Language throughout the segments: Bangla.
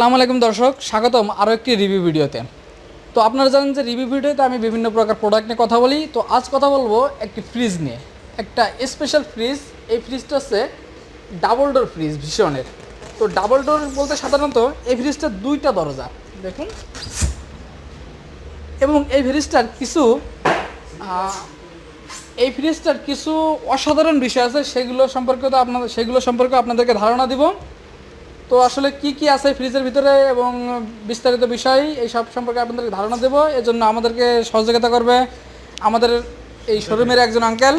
আসসালামু আলাইকুম দর্শক, স্বাগতম আরও একটি রিভিউ ভিডিওতে। তো আপনারা জানেন যে রিভিউ ভিডিওতে আমি বিভিন্ন প্রকার প্রোডাক্ট নিয়ে কথা বলি। তো আজ কথা বলব একটি ফ্রিজ নিয়ে, একটা স্পেশাল ফ্রিজ এই ফ্রিজটা হচ্ছে ডাবল ডোর ফ্রিজ ভীষণের। তো ডাবল ডোর বলতে সাধারণত এই ফ্রিজটা দুইটা দরজা, দেখুন। এবং এই ফ্রিজটার কিছু এই ফ্রিজটার কিছু অসাধারণ বিষয় আছে, সেগুলো সম্পর্কে তো আপনাদের, সেগুলো সম্পর্কে আপনাদেরকে ধারণা দিব। তো আসলে কি কি আছে ফ্রিজের ভিতরে এবং বিস্তারিত বিষয় এই সব সম্পর্কে আপনাদেরকে ধারণা দেব। এজন্য আমাদেরকে সহযোগিতা করবে আমাদের এই শোরুমের একজন আঙ্কেল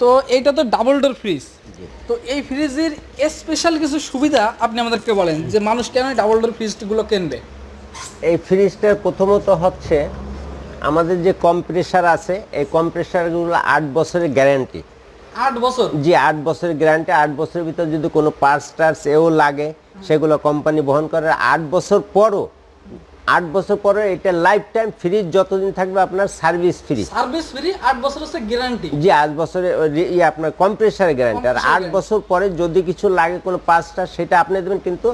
তো এইটা তো ডাবল ডোর ফ্রিজ তো এই ফ্রিজের স্পেশাল কিছু সুবিধা আপনি আমাদেরকে বলেন যে মানুষ কেন ডাবল ডোর ফ্রিজগুলো কিনবে? এই ফ্রিজটা প্রথমত হচ্ছে আমাদের যে কম্প্রেসার আছে এই কম্প্রেসারগুলো আট বছরের গ্যারান্টি আট বছর? জি আট বছরের গ্যারান্টি আট বছরের ভিতর যদি কোনো পার্টস টার্স এও লাগে সেগুলো কোম্পানি বহন করে আট বছর পরও আট বছর পরে এটা লাইফ টাইম ফ্রিজ যতদিন থাকবে আপনার সার্ভিস ফ্রি সার্ভিস ফ্রি আট বছর হচ্ছে গ্যারান্টি জি আট বছরের ইয়ে আপনার কম্প্রেসারের গ্যারান্টি আর আট বছর পরে যদি কিছু লাগে কোনো পার্টসটা সেটা আপনি দেবেন কিন্তু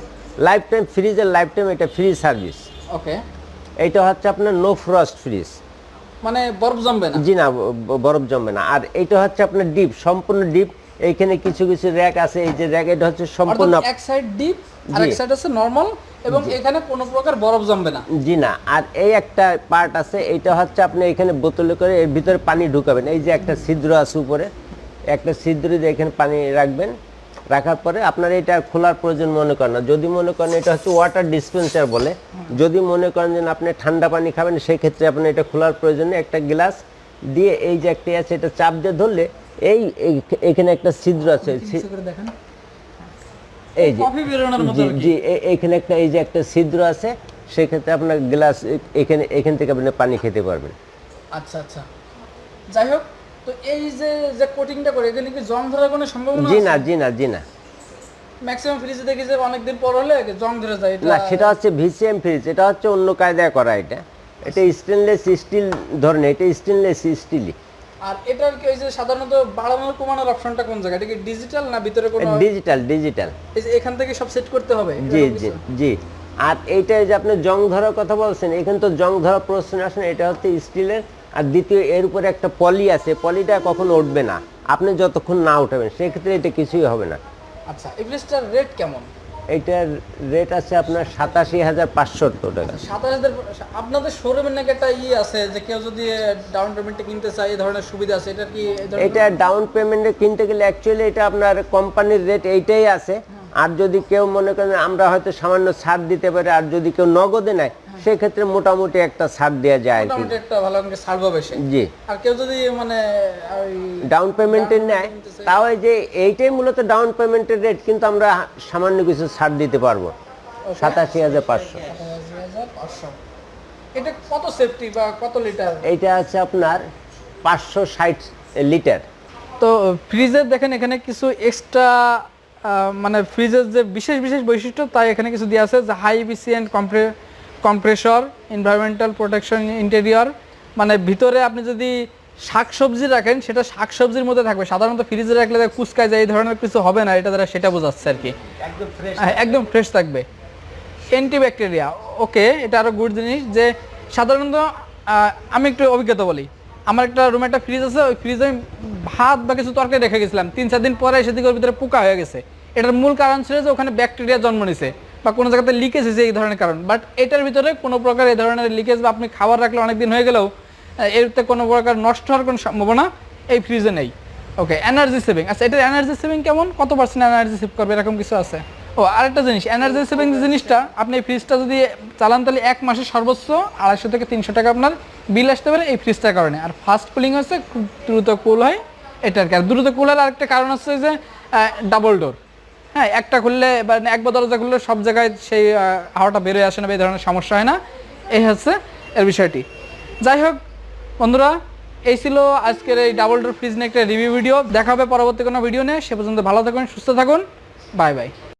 লাইফ টাইম ফ্রিজের লাইফ টাইম এটা ফ্রি সার্ভিস ওকে এইটা হচ্ছে আপনার নো ফ্রস্ট ফ্রিজ মানে বরফ জমবে না। জি না বরফ জমবে না। আর এটা হচ্ছে আপনার ডিপ সম্পূর্ণ ডিপ। এইখানে কিছু কিছু র্যাক আছে এই যে র্যাক এটা হচ্ছে সম্পূর্ণ এক সাইড ডিপ আর এক সাইড আছে নরমাল এবং এখানে কোনো প্রকার বরফ জমবে না। জি না আর এই একটা পার্ট আছে এইটা হচ্ছে আপনি এখানে বোতলে করে এর ভিতরে পানি ঢুকাবেন। এই যে একটা ছিদ্র আছে উপরে একটা ছিদ্র দিয়ে এখানে পানি রাখবেন। রাখার পরে আপনার এটা খোলার প্রয়োজন মনে করেন না। যদি মনে করেন এটা হচ্ছে ওয়াটার ডিসপেন্সার বলে যদি মনে করেন যে আপনি ঠান্ডা পানি খাবেন সেই ক্ষেত্রে আপনি এটা খোলার প্রয়োজন নেই। একটা গ্লাস দিয়ে এই যে একটা আছে এটা চাপ দিয়ে ধরলে এই এখানে একটা ছিদ্র আছে এই যে কফি বেরোনোর মতো জি আর কি। জি এ- এইখানে একটা এই যে একটা ছিদ্র আছে সেক্ষেত্রে আপনার গ্লাস এখানে এখান থেকে আপনি পানি খেতে পারবেন। আচ্ছা আচ্ছা। যাই হোক তো এই যে যে কোটিংটা করে এখানে কি জং ধরার কোনো সম্ভাবনা জি না জি না জি না। ম্যাক্সিমাম ফ্রিজে দেখি যে অনেকদিন পর হলে জং ধরে যায় এটা না সেটা হচ্ছে ভিসিএম ফ্রিজ এটা হচ্ছে অন্য কায়দায় করা এটা। এটা স্টেনলেস স্টিল ধরনের এটা স্টেনলেস স্টিলই আর এটার কি ওই যে সাধারণত বাড়ানোর কমানোর অপশনটা কোন জায়গায়? এটা কি ডিজিটাল না ভিতরে কোনো ডিজিটাল ডিজিটাল এই যে এখান থেকে সব সেট করতে হবে জি জি জি। আর এইটা যে আপনি জং ধরার কথা বলছেন এখানে তো জং ধরা প্রশ্ন আসে না, এটা হচ্ছে স্টিলের আর দ্বিতীয় এর উপরে একটা পলি আছে পলিটা কখনো উঠবে না। আপনি যতক্ষণ না উঠাবেন সেক্ষেত্রে এটা কিছুই হবে না। আচ্ছা এই ফ্রিজটার রেট কেমন? এটার রেট আছে আপনার সাতাশি হাজার পাঁচশো টাকা। সাতাশ হাজার আপনাদের শোরুমের নাকি একটা ই আছে যে কেউ যদি ডাউন পেমেন্টে কিনতে চায় এই ধরনের সুবিধা আছে? এটা কি এটা ডাউন পেমেন্টে কিনতে গেলে অ্যাকচুয়ালি এটা আপনার কোম্পানির রেট এইটাই আছে। আর যদি কেউ মনে করেন আমরা হয়তো সামান্য ছাড় দিতে পারি আর যদি কেউ নগদে নেয় সেক্ষেত্রে মোটামুটি একটা ছাড় দেওয়া যায় আর কি। মোটামুটি একটা ভালো অঙ্কের ছাড় পাবে সে জি। আর কেউ যদি মানে ওই ডাউন পেমেন্টে নেয় তাও যে এইটাই মূলত ডাউন পেমেন্টের রেট কিন্তু আমরা সামান্য কিছু ছাড় দিতে পারব। সাতাশি হাজার পাঁচশো। এটা কত সেফটি বা কত লিটার এইটা আছে আপনার পাঁচশো ষাট লিটার তো ফ্রিজের দেখেন এখানে কিছু এক্সট্রা মানে ফ্রিজের যে বিশেষ বিশেষ বৈশিষ্ট্য তাই এখানে কিছু দেওয়া আছে যে হাই এফিসিয়েন্ট কম্প্রে কম্প্রেসর এনভায়রনমেন্টাল প্রোটেকশন ইন্টেরিয়র মানে ভিতরে আপনি যদি শাকসবজি রাখেন সেটা শাকসবজির মধ্যে থাকবে। সাধারণত ফ্রিজে রাখলে কুচকায় যায় এই ধরনের কিছু হবে না এটা দ্বারা সেটা বোঝাচ্ছে আর কি। একদম ফ্রেশ হ্যাঁ, একদম ফ্রেশ থাকবে। অ্যান্টিব্যাকটেরিয়া ওকে এটা আরও গুড জিনিস যে সাধারণত আমি একটু অভিজ্ঞতা বলি। আমার একটা রুমে একটা ফ্রিজ আছে ওই ফ্রিজে ভাত বা কিছু তরকারি রেখে গেছিলাম। তিন চার দিন পরে সেদিকে ওর ভিতরে পোকা হয়ে গেছে। এটার মূল কারণ ছিল যে ওখানে ব্যাকটেরিয়া জন্ম নিছে। বা কোনো জায়গাতে লিকেজ হয়েছে এই ধরনের কারণ। বাট এটার ভিতরে কোনো প্রকার এই ধরনের লিকেজ বা আপনি খাবার রাখলে অনেক দিন হয়ে গেলেও এরতে কোনো প্রকার নষ্ট হওয়ার কোনো সম্ভাবনা এই ফ্রিজে নেই। ওকে এনার্জি সেভিং আচ্ছা এটার এনার্জি সেভিং কেমন? কত পার্সেন্ট এনার্জি সেভ করবে? এরকম কিছু আছে। ও, আরেকটা জিনিস এনার্জি সেভিং যে জিনিসটা, আপনি এই ফ্রিজটা যদি চালান তাহলে এক মাসে সর্বোচ্চ আড়াইশো থেকে তিনশো টাকা আপনার বিল আসতে পারে এই ফ্রিজটার কারণে। আর ফাস্ট কুলিং হচ্ছে, খুব দ্রুত কুল হয় এটার কি। আর দ্রুত কুল হওয়ার আরেকটা কারণ হচ্ছে যে ডাবল ডোর হ্যাঁ একটা খুললে বা একবার দরজা খুললে সব জায়গায় সেই হাওয়াটা বেরোয় আসে না এই ধরনের সমস্যা হয় না। এই হচ্ছে এর বিষয়টি। যাই হোক, বন্ধুরা, এই ছিল আজকের এই ডাবল ডোর ফ্রিজ নিয়ে একটা রিভিউ ভিডিও দেখা হবে পরবর্তী কোনো ভিডিও নিয়ে। সে পর্যন্ত ভালো থাকুন, সুস্থ থাকুন। Bye bye